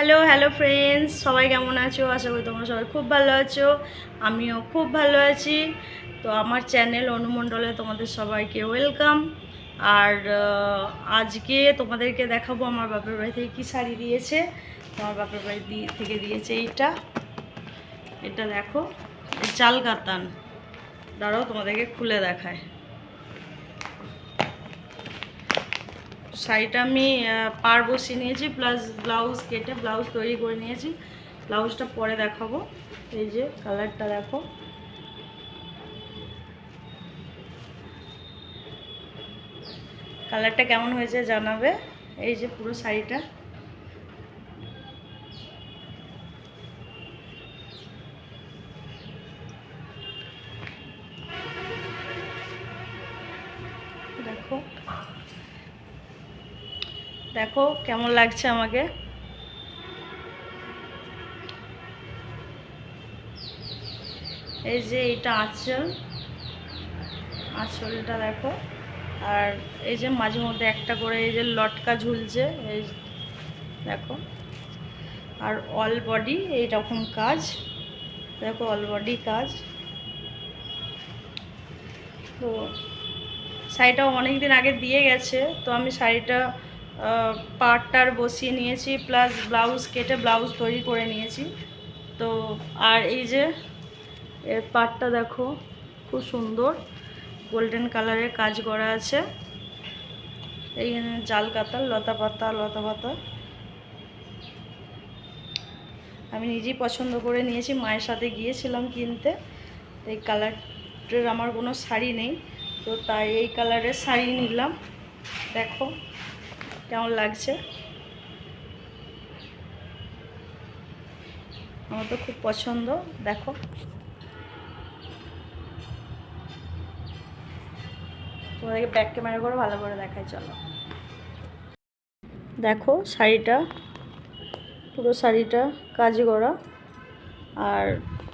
Hello hello friends সবাই কেমন আছো? আশা করি তোমরা সবাই খুব ভালো আছো। আমিও খুব ভালো আছি। তো আমার চ্যানেল অনুমণ্ডলে তোমাদের সবাইকে ওয়েলকাম আর আজকে তোমাদেরকে দেখাবো আমার বাপের বাড়ি থেকে কী শাড়ি দিয়েছে। আমার বাপের বাড়ি থেকে দিয়েছে এইটা। এটা দেখো চাল কাতান দাঁড়াও, তোমাদেরকে খুলে দেখায়। শাড়িটা আমি পার বসিয়ে নিয়েছি প্লাস ব্লাউজ কেটে ব্লাউজ তৈরি করে নিয়েছি। ব্লাউজটা পরে দেখাবো। এই যে কালারটা দেখো। কালারটা কেমন হয়েছে জানাবে? এই যে পুরো শাড়িটা। দেখো। দেখো, কেমন লাগছে আমাকে? এই যে এটা আঁচল। আঁচলটা দেখো। আর এই যে মাঝে মধ্যে একটা করে এই যে লটকা ঝুলছে, এই দেখো। আর অল বডি এইরকম কাজ। দেখো অল বডি কাজ। তো শাড়িটা অনেক দিন আগে দিয়ে গেছে, তো আমি শাড়িটা পাটটার বসিয়ে নিয়েছি প্লাস ব্লাউজ কেটে ব্লাউজ তৈরি করে নিয়েছি। তো, আর এই যে, এর পাটটা দেখো, খুব সুন্দর। গোল্ডেন কালারের কাজ করা আছে। এইখানে জাল কাতার, লতা পাতা লতা পাতা। আমি নিজেই পছন্দ করে নিয়েছি, মায়ের সাথে গিয়েছিলাম কিনতে। এই কালারটার আমার কোনো শাড়ি নেই, তো তাই এই কালারের শাড়ি নিলাম। দেখো। কেমন লাগছে? আমার তো খুব পছন্দ, দেখো। তোমাদেরকে ব্যাক ক্যামেরা করে ভালো করে দেখাই, চলো। দেখো শাড়িটা, পুরো শাড়িটা, কাজ করা আর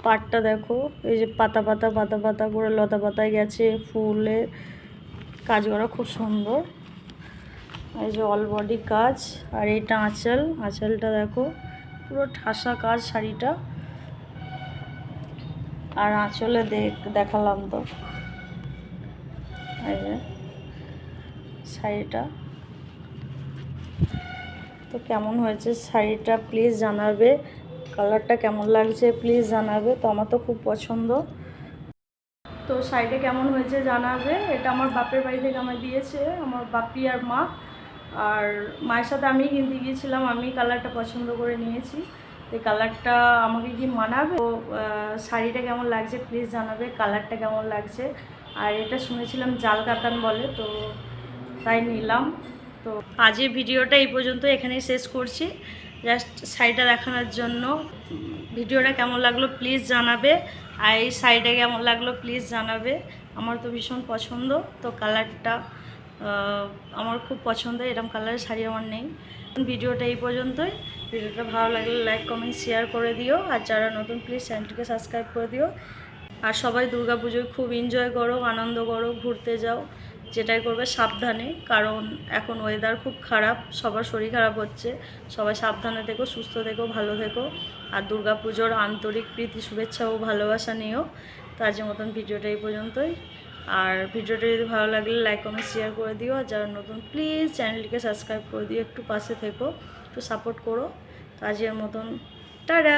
পাটটা দেখো, এই যে পাতা পাতা পাতা পাতা করে লতা পাতায় গেছে ফুলে। কাজ করা খুব সুন্দর। এই যে অল বডি কাজ, আর এইটা আঁচল, আঁচলটা দেখো, পুরো ঠাসা কাজ শাড়িটা। আর আঁচলে দেখ, দেখালাম তো। এই যে শাড়িটা। তো কেমন হয়েছে শাড়িটা প্লিজ জানাবে। কালারটা কেমন লাগছে প্লিজ জানাবে, তো আমার তো খুব পছন্দ। তো শাড়িটা কেমন হয়েছে জানাবে, এটা আমার বাপের বাড়ি থেকে আমার দিয়েছে, আমার বাপি আর মা। আর মায়ের সাথে আমি কিনতে গিয়েছিলাম আমি কালারটা পছন্দ করে নিয়েছি। এই কালারটা আমাকে কি মানাবে? তো আহ, শাড়িটা কেমন লাগছে প্লিজ জানাবে কালারটা কেমন লাগছে? আর এটা শুনেছিলাম জাল কাতান বলে তো তাই নিলাম। তো আজের ভিডিওটা এই পর্যন্ত এখানেই শেষ করছি। জাস্ট শাড়িটা দেখানোর জন্য। ভিডিওটা কেমন লাগল প্লিজ জানাবে আর এই শাড়িটা কেমন লাগল প্লিজ জানাবে। আমার তো ভীষণ পছন্দ তো কালারটা আমার খুব পছন্দ এরকম কালারের শাড়ি আমার নেই। ভিডিওটা এই পর্যন্তই। ভিডিওটা ভালো লাগলে লাইক কমেন্ট শেয়ার করে দিও। আর যারা নতুন প্লিজ চ্যানেলটিকে সাবস্ক্রাইব করে দিও। আর সবাই দুর্গা পুজোয় খুব এনজয় করো, আনন্দ করো, ঘুরতে যাও, যেটাই করবে সাবধানে। কারণ এখন ওয়েদার খুব খারাপ, সবার শরীর খারাপ হচ্ছে। সবাই সাবধানে থেকো, সুস্থ থেকো, ভালো থেকো। আর পুজোর আন্তরিক প্রীতি, শুভেচ্ছা ও ভালোবাসা নিও। তো আজকের মতন ভিডিওটা এই পর্যন্তই। আর ভিডিওটা যদি ভালো লাগলে লাইক কমেন্ট শেয়ার করে দিও। আর যারা নতুন প্লিজ চ্যানেলটিকে সাবস্ক্রাইব করে দিও। একটু পাশে থেকো, একটু সাপোর্ট করো। তো আজকের মতন, টাটা!